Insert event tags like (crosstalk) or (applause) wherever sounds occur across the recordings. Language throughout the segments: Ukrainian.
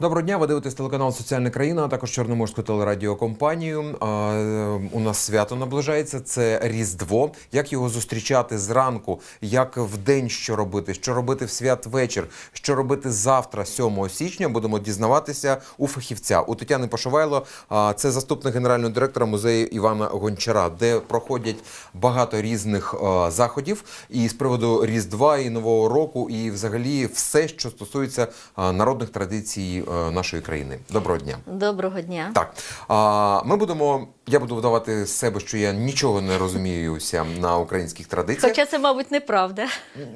Доброго дня, ви дивитесь телеканал Соціальна країна, а також Чорноморську телерадіокомпанію. А, У нас свято наближається. Це Різдво. Як його зустрічати зранку? Як в день що робити? Що робити в святвечір? Що робити завтра, 7 січня? Будемо дізнаватися у фахівця у Тетяни Пошивайло. а, Це заступник генерального директора музею Івана Гончара, де проходять багато різних а, заходів і з приводу Різдва і Нового року, і взагалі все, що стосується а, народних традицій нашої країни. Доброго дня. Доброго дня. Так, а, ми будемо. Я буду вдавати з себе, що я нічого не розуміюся на українських традиціях. Хоча це, мабуть, неправда.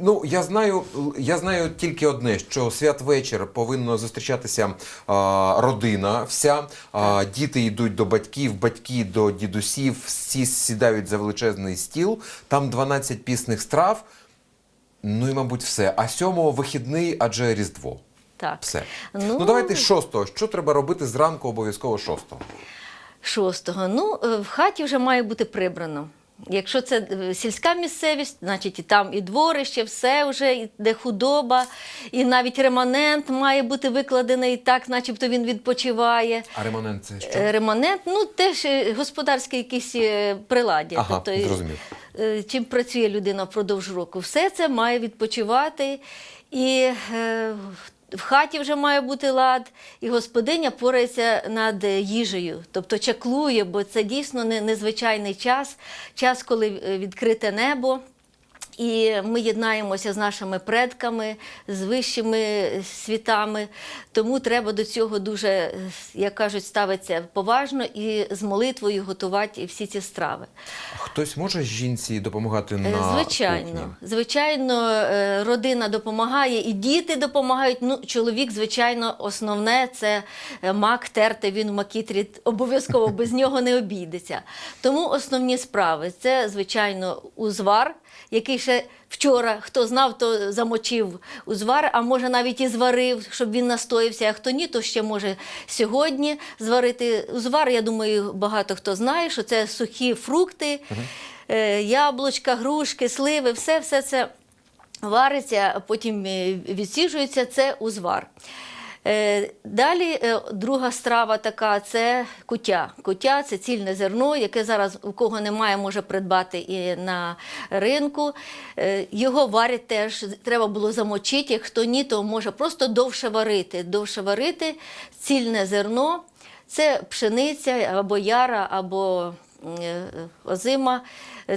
Ну, я знаю, я знаю тільки одне: що святвечір повинна зустрічатися а, родина вся. А, діти йдуть до батьків, батьки до дідусів, всі сідають за величезний стіл. Там 12 пісних страв. Ну і, мабуть, все. А сьомого вихідний, адже Різдво. Так. Все. Ну, ну давайте шостого. Що треба робити зранку обов'язково шостого? Шостого. Ну, е, в хаті вже має бути прибрано. Якщо це е, сільська місцевість, значить і там і дворище, все вже, де худоба, і навіть реманент має бути викладений так, начебто він відпочиває. А ремонент це що? Е, Реманент, ну теж е, господарські якісь приладдя. Ага, е, зрозумів. Чим працює людина впродовж року. Все це має відпочивати. І е, в хаті вже має бути лад, і господиня порається над їжею, тобто чаклує, бо це дійсно не- незвичайний час, час, коли е, відкрите небо. І ми єднаємося з нашими предками, з вищими світами. Тому треба до цього дуже, як кажуть, ставитися поважно і з молитвою готувати всі ці страви. Хтось може жінці допомагати Е, на Звичайно, кухні? звичайно, е, родина допомагає, і діти допомагають. Ну, чоловік, звичайно, основне це е, мак терти. Він в макітрі обов'язково без нього не обійдеться. Тому основні справи це, звичайно, узвар, який ще вчора хто знав, то замочив узвар, а може навіть і зварив, щоб він настоївся. А хто ні, то ще може сьогодні зварити узвар. Я думаю, багато хто знає, що це сухі фрукти, е, яблучка, грушки, сливи, все, все це вариться, а потім е, відсіжується. Це узвар. Е, Далі е, друга страва така це куття. Куття це цільне зерно, яке зараз у кого немає, може придбати і на ринку. Е, Його варять теж, треба було замочити. Хто ні, то може просто довше варити. Довше варити цільне зерно. Це пшениця або яра, або озима.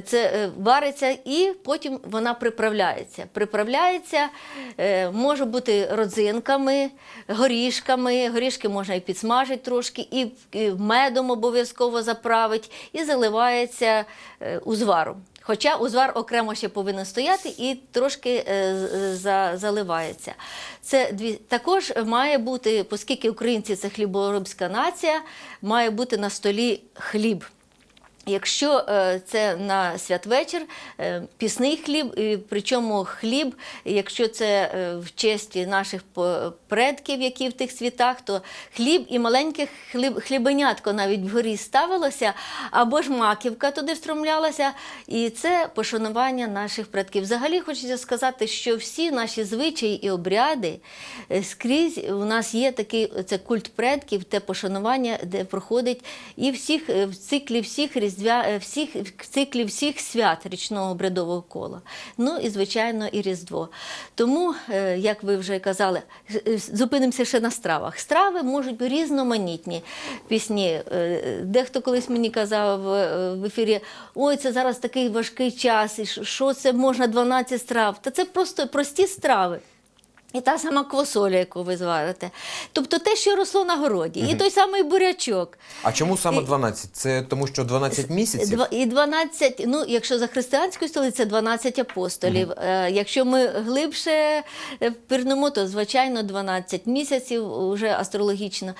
Це е, вариться і потім вона приправляється. Приправляється, е, може бути родзинками, горішками. Горішки можна і підсмажити трошки, і медом обов'язково заправить, і заливається е, узваром. Хоча узвар окремо ще повинен стояти і трошки е, заливається. Це також має бути, оскільки українці це хліборобська нація, має бути на столі хліб. Якщо е, це на святвечір, е, пісний хліб, причому хліб, якщо це е, в честь наших предків, які в тих світах, то хліб і маленьке хліб, хлібенятко навіть вгорі ставилося, або ж маківка туди встромлялася. І це пошанування наших предків. Взагалі хочеться сказати, що всі наші звичаї і обряди скрізь у нас є такий це культ предків, те пошанування, де проходить і всіх в циклі всіх е, всіх в циклі всіх свят річного обрядового кола. Ну і звичайно, і Різдво. Тому, е, як ви вже казали, е, зупинимося ще на стравах. Страви можуть бути різноманітні пісні. Е, Дехто колись мені казав е, в ефірі: ой, це зараз такий важкий час, і що це можна 12 страв? Та це просто прості страви. І та сама квасоля, яку ви зварите. Тобто те, що росло на городі, і той самий бурячок. А чому саме І- 12? Це тому, що 12 місяців? Два- І 12, ну, якщо за християнською столицею, це 12 апостолів. Е, Якщо ми глибше е, пірнемо, то звичайно 12 місяців уже астрологічно.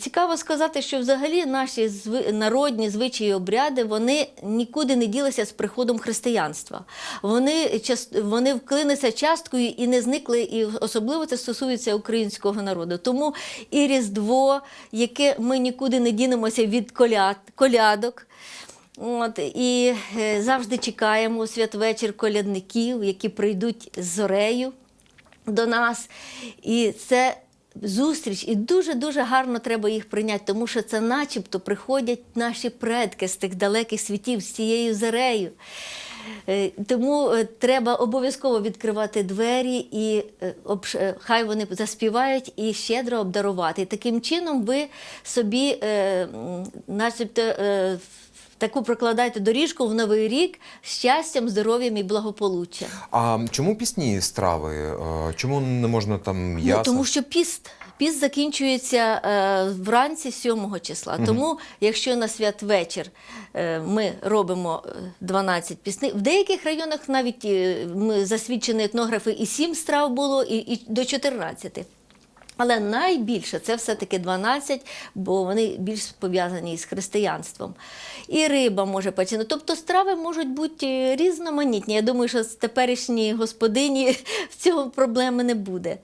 Цікаво сказати, що взагалі наші зви- народні звичаї і обряди вони нікуди не ділися з приходом християнства. Вони, час- вони вклинилися часткою і не зникли, і особливо це стосується українського народу. Тому і Різдво, яке ми нікуди не дінемося від коляд, колядок. От, і е, завжди чекаємо у святвечір колядників, які прийдуть з зорею до нас. І це зустріч, і дуже-дуже гарно треба їх прийняти, тому що це начебто приходять наші предки з тих далеких світів, з цією зарею. Е, Тому е, треба обов'язково відкривати двері і е, хай вони заспівають і щедро обдарувати. І таким чином ви собі, начебто, таку прокладаєте доріжку в новий рік з щастям, здоров'ям і благополуччям. А чому пісні страви? Чому не можна там м'ясо? Ну, тому що піст. Піст закінчується е, вранці 7 числа. Тому, якщо на святвечір е, ми робимо е, 12 пісних, в деяких районах навіть е, засвідчені етнографи і 7 страв було, і до 14. Але найбільше це все-таки 12, бо вони більш пов'язані з християнством. І риба може печена. Тобто страви можуть бути е, різноманітні. Я думаю, що з теперішньої господині (laughs) в цього проблеми не буде.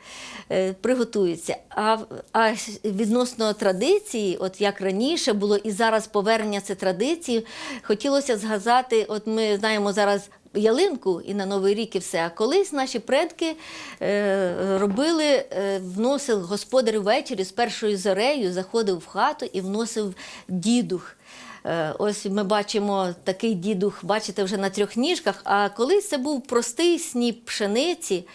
Е, Приготуються. А, а відносно традиції, от як раніше було, і зараз повернення це традиції, хотілося згадати, от ми знаємо зараз ялинку і на Новий рік і все. А колись наші предки е, робили, е, вносив господар ввечері з першою зорею, заходив в хату і вносив дідух. Е, Ось ми бачимо такий дідух, бачите, вже на трьох ніжках. А колись це був простий сніп пшениці,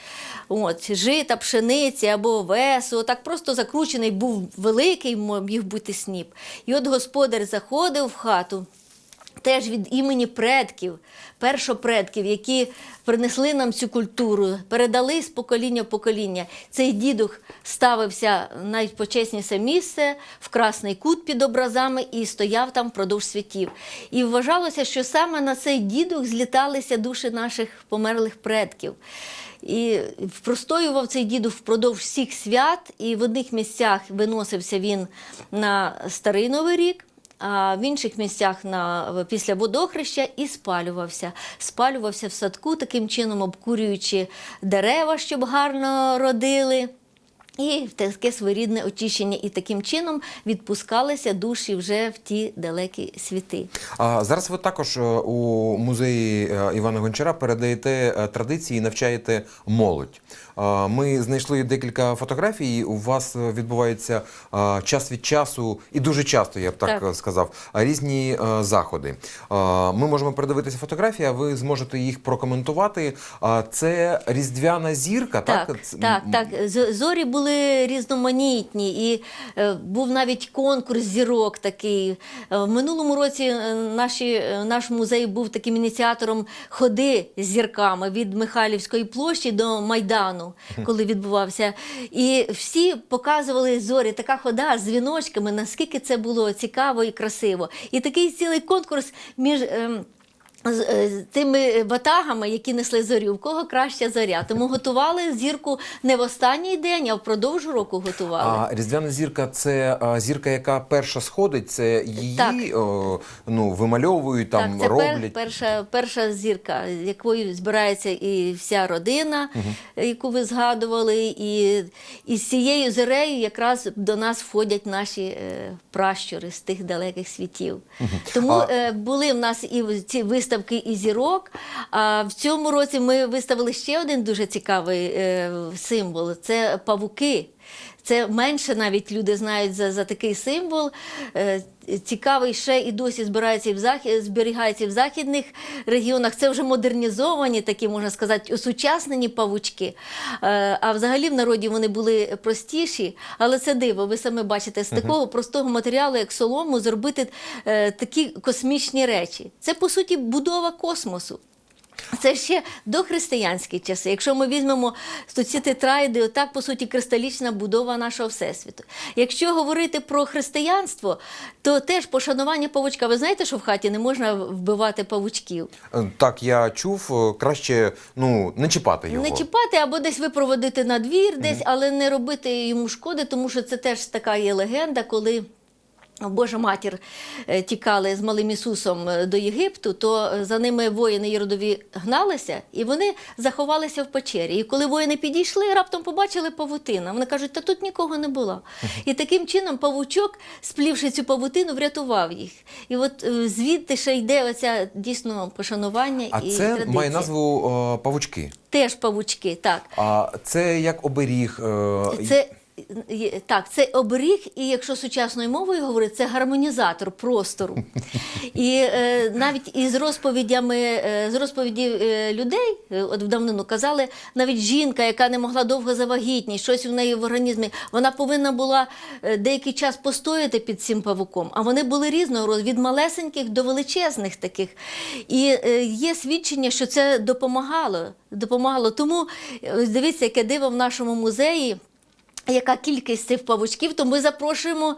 от, жита пшениці або овесу. Так просто закручений був великий, міг бути сніп. І от господар заходив в хату теж від імені предків, першопредків, які принесли нам цю культуру, передали з покоління в покоління. Цей дідух ставився на найпочесніше місце в красний кут під образами і стояв там впродовж світів. І вважалося, що саме на цей дідух зліталися душі наших померлих предків. І простоював цей дідух впродовж всіх свят, і в одних місцях виносився він на Старий Новий рік а в інших місцях на, після водохреща і спалювався. Спалювався в садку, таким чином обкурюючи дерева, щоб гарно родили. І таке своєрідне очищення, і таким чином відпускалися душі вже в ті далекі світи. А зараз ви також е, у музеї е, Івана Гончара передаєте е, традиції і навчаєте молодь. Ми знайшли декілька фотографій. У вас відбувається час від часу, і дуже часто, я б так, Так. сказав, різні заходи. Ми можемо передивитися фотографії, а ви зможете їх прокоментувати. Це різдвяна зірка, так? Так, так, так. Зорі були різноманітні, і е, був навіть конкурс зірок такий. Е, В минулому році е, наші, наш музей був таким ініціатором ходи з зірками від Михайлівської площі до Майдану, коли відбувався. І всі показували зорі, така хода з дзвіночками, наскільки це було цікаво і красиво. І такий цілий конкурс між. Ем, з, е, тими ватагами, які несли зорю, у кого краща зоря. Тому готували зірку не в останній день, а впродовж року готували. А різдвяна зірка це а, зірка, яка перша сходить, це її Так. о, ну, вимальовують, там так, це роблять. перша, перша зірка, якою збирається і вся родина, яку ви згадували, і, і з цією зорею якраз до нас входять наші е, пращури з тих далеких світів. Тому А- е, були в нас і ці виставки і зірок. А в цьому році ми виставили ще один дуже цікавий е, символ це павуки. Це менше навіть люди знають за, за такий символ. Е, Цікавий ще і досі збирається і в захід, зберігається і в західних регіонах. Це вже модернізовані, такі можна сказати, осучаснені павучки. Е, А взагалі в народі вони були простіші, але це диво. Ви саме бачите, з такого простого матеріалу, як солому, зробити е, такі космічні речі. Це по суті будова космосу. Це ще дохристиянські часи. Якщо ми візьмемо ці тетрайди, отак, по суті, кристалічна будова нашого всесвіту. Якщо говорити про християнство, то теж пошанування павучка. Ви знаєте, що в хаті не можна вбивати павучків? Е, Так, я чув, е, краще ну, не чіпати його. Не чіпати або десь випроводити на двір, десь, але не робити йому шкоди, тому що це теж така є легенда, коли. Божа матір е, тікали з малим Ісусом е, до Єгипту, то е, за ними воїни Єродові гналися, і вони заховалися в печері. І коли воїни підійшли, раптом побачили павутина. Вони кажуть, та тут нікого не було. І таким чином павучок, сплівши цю павутину, врятував їх. І от звідти ще йде оця дійсно пошанування А і це традиція. має назву е, павучки. Теж павучки, так. А це як оберіг. е, Це так, це оберіг, і якщо сучасною мовою говорити, це гармонізатор простору. І е, навіть із розповідями е, з розповіді е, людей, е, от в давнину казали, навіть жінка, яка не могла довго завагітніти, щось в неї в організмі, вона повинна була е, деякий час постояти під цим павуком. А вони були різного від малесеньких до величезних таких. І е, є свідчення, що це допомагало. допомагало. Тому е, дивіться, яке диво в нашому музеї. Яка кількість цих павучків, то ми запрошуємо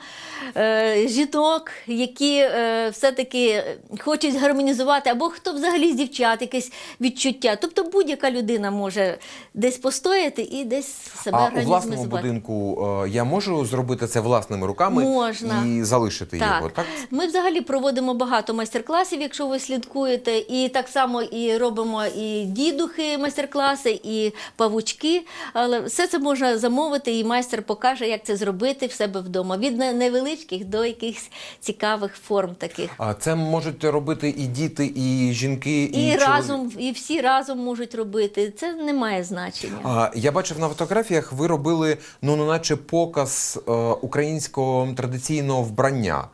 е, жінок, які е, все-таки хочуть гармонізувати, або хто взагалі з дівчат, якесь відчуття. Тобто будь-яка людина може десь постояти і десь себе А у власному будинку е, я можу зробити це власними руками Можна. і залишити його, так? Ми взагалі проводимо багато майстер-класів, якщо ви слідкуєте, і так само і робимо і дідухи майстер-класи, і павучки. Але все це можна замовити, і майстер покаже, як це зробити в себе вдома. Від невеличких до якихось цікавих форм таких. А це можуть робити і діти, і жінки, і, І, разом, і всі разом можуть робити. Це не має значення. А, я бачив на фотографіях, ви робили ну, ну наче показ е, українського традиційного вбрання.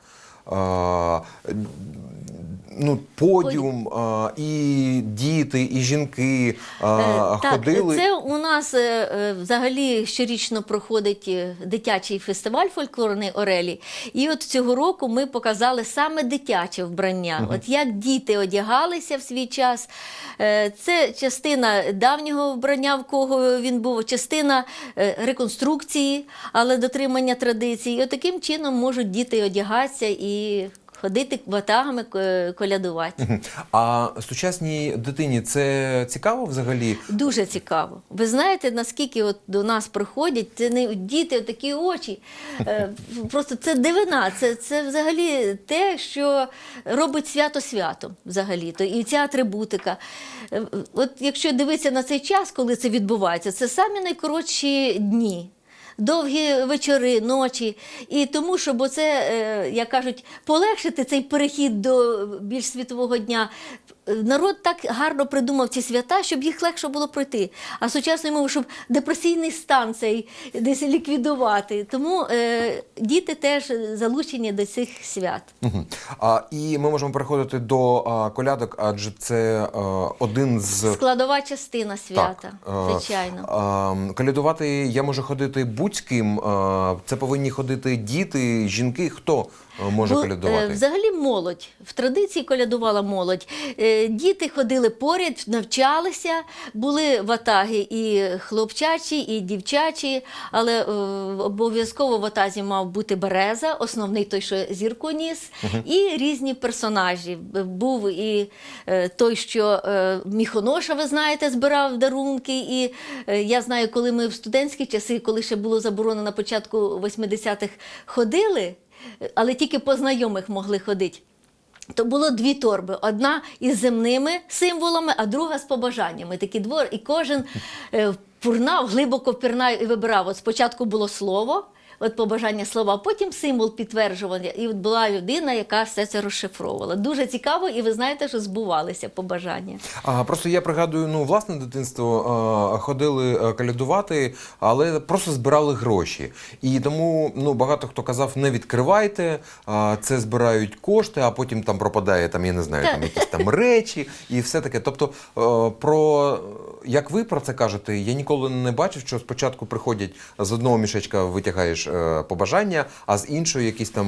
Е, ну, подіум, е, і діти, і жінки е, Е, ходили. Це у нас е, е, взагалі щорічно проходить дитячий фестиваль фольклорний Орелі. І от цього року ми показали саме дитяче вбрання. От як діти одягалися в свій час. Це частина давнього вбрання, в кого він був, частина реконструкції, але дотримання традицій. І от таким чином можуть діти одягатися і ходити ватагами е, колядувати. А сучасній дитині це цікаво взагалі? Дуже цікаво. Ви знаєте, наскільки от до нас приходять, це не діти, такі очі. Е, Просто це дивина, це, це взагалі те, що робить свято святом взагалі. То і ця атрибутика. Е, От якщо дивитися на цей час, коли це відбувається, це самі найкоротші дні. Довгі вечори, ночі. І тому, щоб оце, е, як кажуть, полегшити цей перехід до більш світового дня, народ так гарно придумав ці свята, щоб їх легше було пройти. А сучасною мовою, щоб депресійний стан цей десь ліквідувати. Тому е, діти теж залучені до цих свят. Мгм. А, і ми можемо переходити до а, колядок, адже це а, один з Складова частина свята, е, звичайно. а, колядувати я можу ходити будь-ким. а, Це повинні ходити діти, жінки. Хто може е, колядувати? Взагалі молодь. В традиції колядувала молодь. Діти ходили поряд, навчалися, були ватаги і хлопчачі, і дівчачі, але е, обов'язково в ватазі мав бути береза, основний той, що зірку ніс, і різні персонажі. Був і е, той, що е, Міхоноша, ви знаєте, збирав дарунки. І я знаю, коли ми в студентські часи, коли ще було заборонено на початку 80-х, ходили але тільки по знайомих могли ходити. То було дві торби: одна із земними символами, а друга з побажаннями. Такі двор, і кожен е, пурнав, глибоко пірнав і вибирав. От спочатку було слово, от побажання слова, потім символ підтверджування. І от була людина, яка все це розшифровувала. Дуже цікаво, і ви знаєте, що збувалися побажання. А, просто я пригадую, ну, власне дитинство а, ходили а, колядувати, але просто збирали гроші. І тому ну, багато хто казав, не відкривайте, а, це збирають кошти, а потім там пропадає там, я не знаю, там якісь там (laughs) речі і все таке. Тобто, про як ви про це кажете, я ніколи не бачив, що спочатку приходять з одного мішечка витягаєш побажання, а з іншого якісь там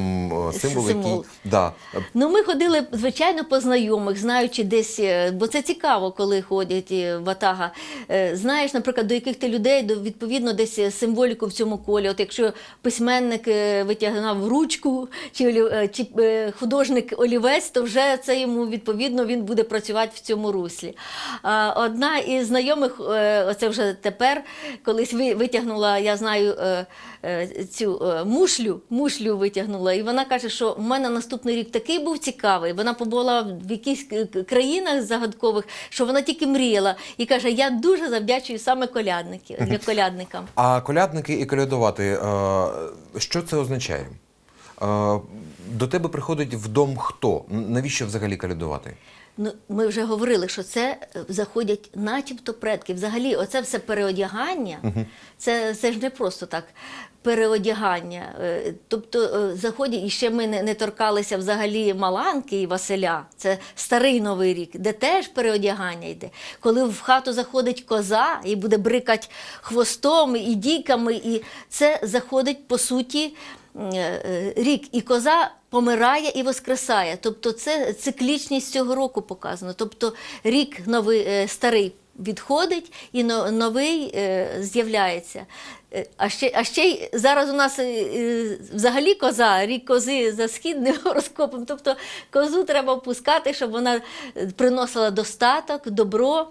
е, символи, Символ. які да, Ну, ми ходили, звичайно, по знайомих, знаючи десь, е, бо це цікаво, коли ходять е, ватага. Е, Знаєш, наприклад, до яких ти людей, до, відповідно, десь е, символіку в цьому колі. От якщо письменник е, витягнав ручку, чи, е, чи е, художник олівець, то вже це йому, відповідно, він буде працювати в цьому руслі. Одна із знайомих, е, оце вже тепер, колись ви- витягнула, я знаю, е, е, цю е, мушлю, мушлю витягнула, і вона каже, що в мене наступний рік такий був цікавий. Вона побула в якихось країнах загадкових, що вона тільки мріяла. І каже, я дуже завдячую саме колядники, для колядникам. А колядники і колядувати, е, що це означає? Е, До тебе приходить в дом хто? Навіщо взагалі колядувати? Ну, ми вже говорили, що це е, заходять начебто предки. Взагалі, оце все переодягання, це, це ж не просто так. Переодягання. Е, Тобто е, заходять, і ще ми не, не торкалися взагалі Маланки і Василя. Це старий новий рік, де теж переодягання йде. Коли в хату заходить коза і буде брикати хвостом і дійками, і це заходить по суті рік. І коза помирає і воскресає. Тобто це циклічність цього року показано. Тобто рік новий, е, старий відходить і новий е, з'являється. Е, А ще, а ще й зараз у нас взагалі коза, рік кози за східним (laughs) гороскопом. Тобто козу треба впускати, щоб вона приносила достаток, добро.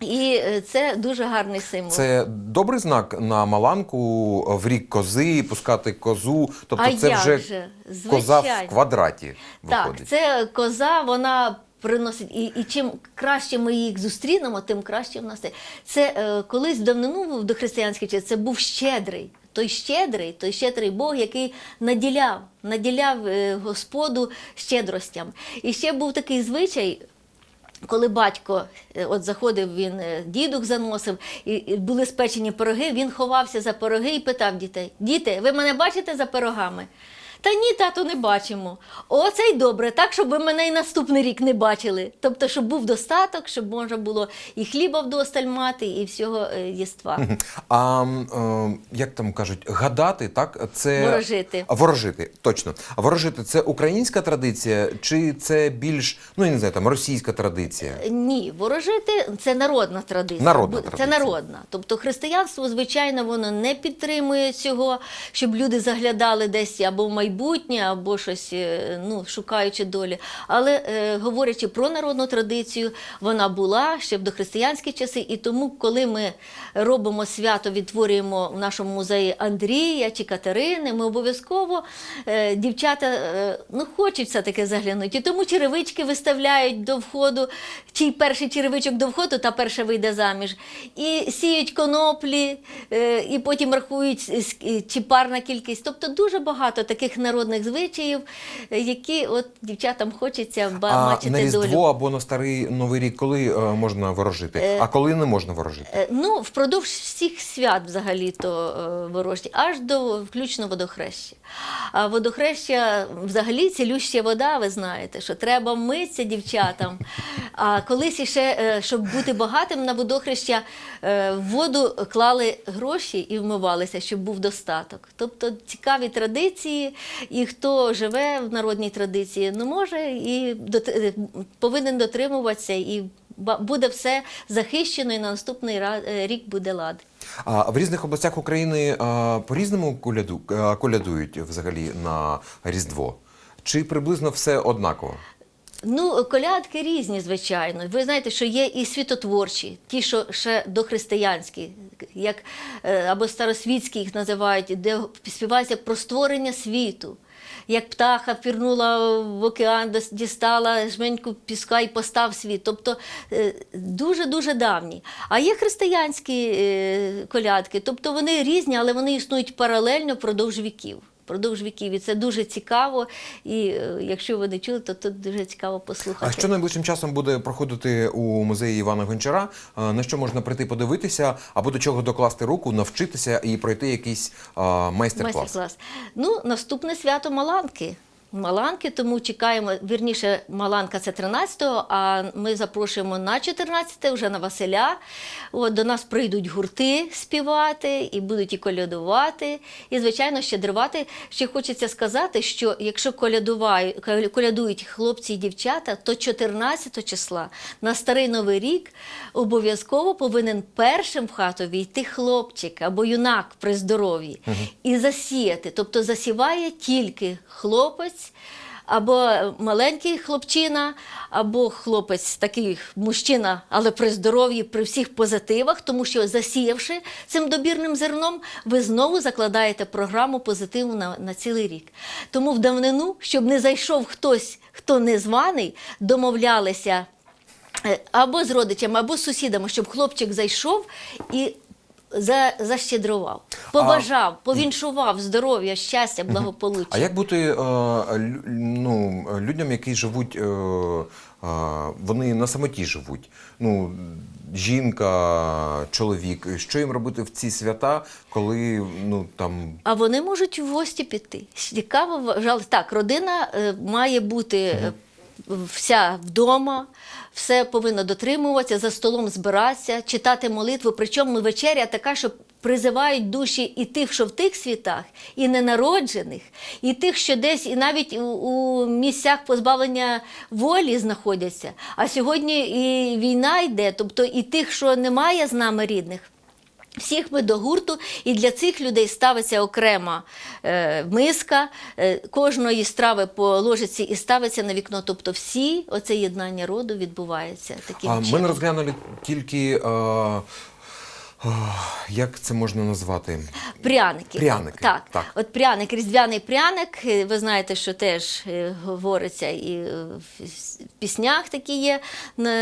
І е, це дуже гарний символ. Це добрий знак на Маланку в рік кози, пускати козу. Тобто А це як вже же? коза в квадраті Так, це коза, вона приносить. І, і чим краще ми їх зустрінемо, тим краще в нас. це. Е, колись давнину в дохристиянський час це був щедрий. Той щедрий, той щедрий Бог, який наділяв, наділяв е, Господу щедростям. І ще був такий звичай. Коли батько е, от заходив, він дідок заносив, і були спечені пироги, він ховався за пироги і питав дітей: Діти, ви мене бачите за пирогами? Та ні, тату, не бачимо. О, це й добре, так, щоб ви мене і наступний рік не бачили. Тобто, щоб був достаток, щоб можна було і хліба вдосталь мати, і всього е, єства. А е, як там кажуть, гадати, так? Це Ворожити. Ворожити, точно. Ворожити це українська традиція, чи це більш, ну я не знаю, там російська традиція? Ні, ворожити це народна традиція. Народна Бу- традиція. Це народна. Тобто християнство, звичайно, воно не підтримує цього, щоб люди заглядали десь або в майбутнє, або щось, е, ну, шукаючи долі. Але е, говорячи про народну традицію, вона була ще в дохристиянські часи. І тому, коли ми робимо свято, відтворюємо в нашому музеї Андрія чи Катерини, ми обов'язково е, дівчата е, ну, хочуть все-таки заглянути. І тому черевички виставляють до входу, чий перший черевичок до входу, та перша вийде заміж. І сіють коноплі, е, і потім рахують, с- с- чи парна кількість. Тобто дуже багато таких народних звичаїв, е, які от дівчатам хочеться бачити на Різдво долю. або на Старий Новий рік, коли е, можна ворожити, а коли не можна ворожити? Е, Ну, впродовж всіх свят взагалі-то е, ворожті, аж до включно водохреща. А водохреща взагалі цілюща вода, ви знаєте, що треба митися дівчатам. А колись іще, е, щоб бути багатим на водохреща, е, в воду клали гроші і вмивалися, щоб був достаток. Тобто цікаві традиції, і хто живе в народній традиції, ну може і е, повинен дотримуватися і буде все захищено, і на наступний е, рік буде лад. А в різних областях України по-різному коляду, а, колядують взагалі на Різдво? Чи приблизно все однаково? Ну, колядки різні, звичайно. Ви знаєте, що є і світотворчі, ті, що ще дохристиянські, як е, або старосвітські їх називають, де співається про створення світу. Як птаха пірнула в океан, дістала жменьку піска і постав світ. Тобто дуже-дуже давні. А є християнські е, колядки, тобто вони різні, але вони існують паралельно впродовж віків. Впродовж віків. І це дуже цікаво. І е, якщо ви не чули, то тут дуже цікаво послухати. А що найближчим часом буде проходити у музеї Івана Гончара? На що можна прийти подивитися, або до чого докласти руку, навчитися і пройти якийсь майстер-клас? Майстер-клас. Ну, наступне свято Маланки. Маланки, тому чекаємо, вірніше, Маланка це 13-го, а ми запрошуємо на 14 вже на Василя. От, до нас прийдуть гурти співати і будуть і колядувати, і, звичайно, щедрувати. Ще хочеться сказати, що якщо колядують хлопці і дівчата, то 14 числа на Старий Новий рік обов'язково повинен першим в хату війти хлопчик або юнак при здоров'ї і засіяти. Тобто засіває тільки хлопець. Або маленький хлопчина, або хлопець такий мужчина, але при здоров'ї, при всіх позитивах, тому що засіявши цим добірним зерном, ви знову закладаєте програму позитиву на, на цілий рік. Тому в давнину, щоб не зайшов хтось, хто не званий, домовлялися е, або з родичами, або з сусідами, щоб хлопчик зайшов і за, защедрував, побажав, повіншував здоров'я, щастя, благополуччя. А як бути е, лю- ну, людям, які живуть е, а, вони на самоті живуть. Ну, жінка, чоловік. Що їм робити в ці свята, коли ну там А вони можуть в гості піти. Цікаво, вважали. Так, родина е, має бути е, вся вдома, все повинно дотримуватися, за столом збиратися, читати молитву. Причому вечеря така, що призивають душі і тих, що в тих світах, і ненароджених, і тих, що десь, і навіть у, місцях позбавлення волі знаходяться. А сьогодні і війна йде, тобто і тих, що немає з нами рідних. Всіх ми до гурту, і для цих людей ставиться окрема е, миска е, кожної страви по ложиці і ставиться на вікно. Тобто всі оце єднання роду відбувається таким а, ми не розглянули тільки. А, як це можна назвати? Пряники. Пряники, Так. так. От пряник, різдвяний пряник, е, ви знаєте, що теж е, говориться і в піснях такі є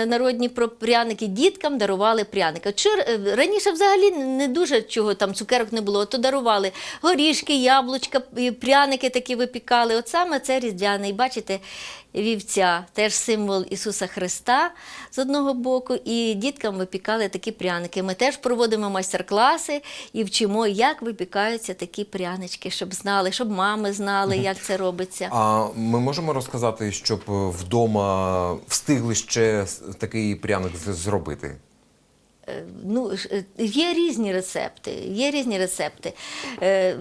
народні про пряники. Діткам дарували пряники. Чи е, раніше взагалі не дуже чого там цукерок не було, то дарували горішки, яблучка, пряники такі випікали. От саме це різдвяний. Бачите, вівця, теж символ Ісуса Христа з одного боку, і діткам випікали такі пряники. Ми теж проводимо майстер-класи і вчимо, як випікаються такі прянички, щоб знали, щоб мами знали, як це робиться. А ми можемо розказати, щоб е, вдома встигли ще такий пряник зробити? Е, Ну, е, є різні рецепти. Є різні рецепти. Е,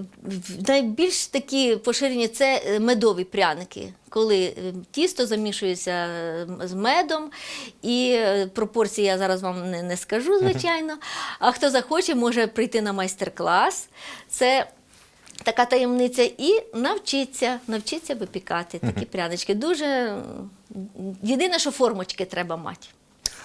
Найбільш такі поширені це медові пряники, коли тісто замішується з медом, і пропорції я зараз вам не, не скажу, звичайно. А хто захоче, може прийти на майстер-клас. Це така таємниця, і навчиться, навчиться випікати такі прянички. Дуже єдине, що формочки треба мати.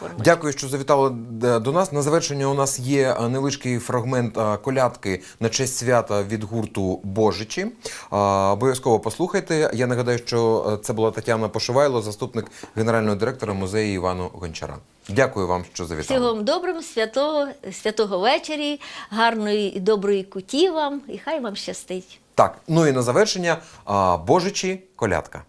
Формочки. Дякую, що завітали е, до нас. На завершення у нас є е, невеличкий фрагмент е, колядки на честь свята від гурту Божичі. Обов'язково послухайте. Я нагадаю, що це була Тетяна Пошивайло, заступник генерального директора музею Івану Гончара. Дякую вам, що завітали. Всього вам доброго, святого, святого вечері, гарної і доброї куті вам, і хай вам щастить. Так, ну і на завершення Божичі колядка.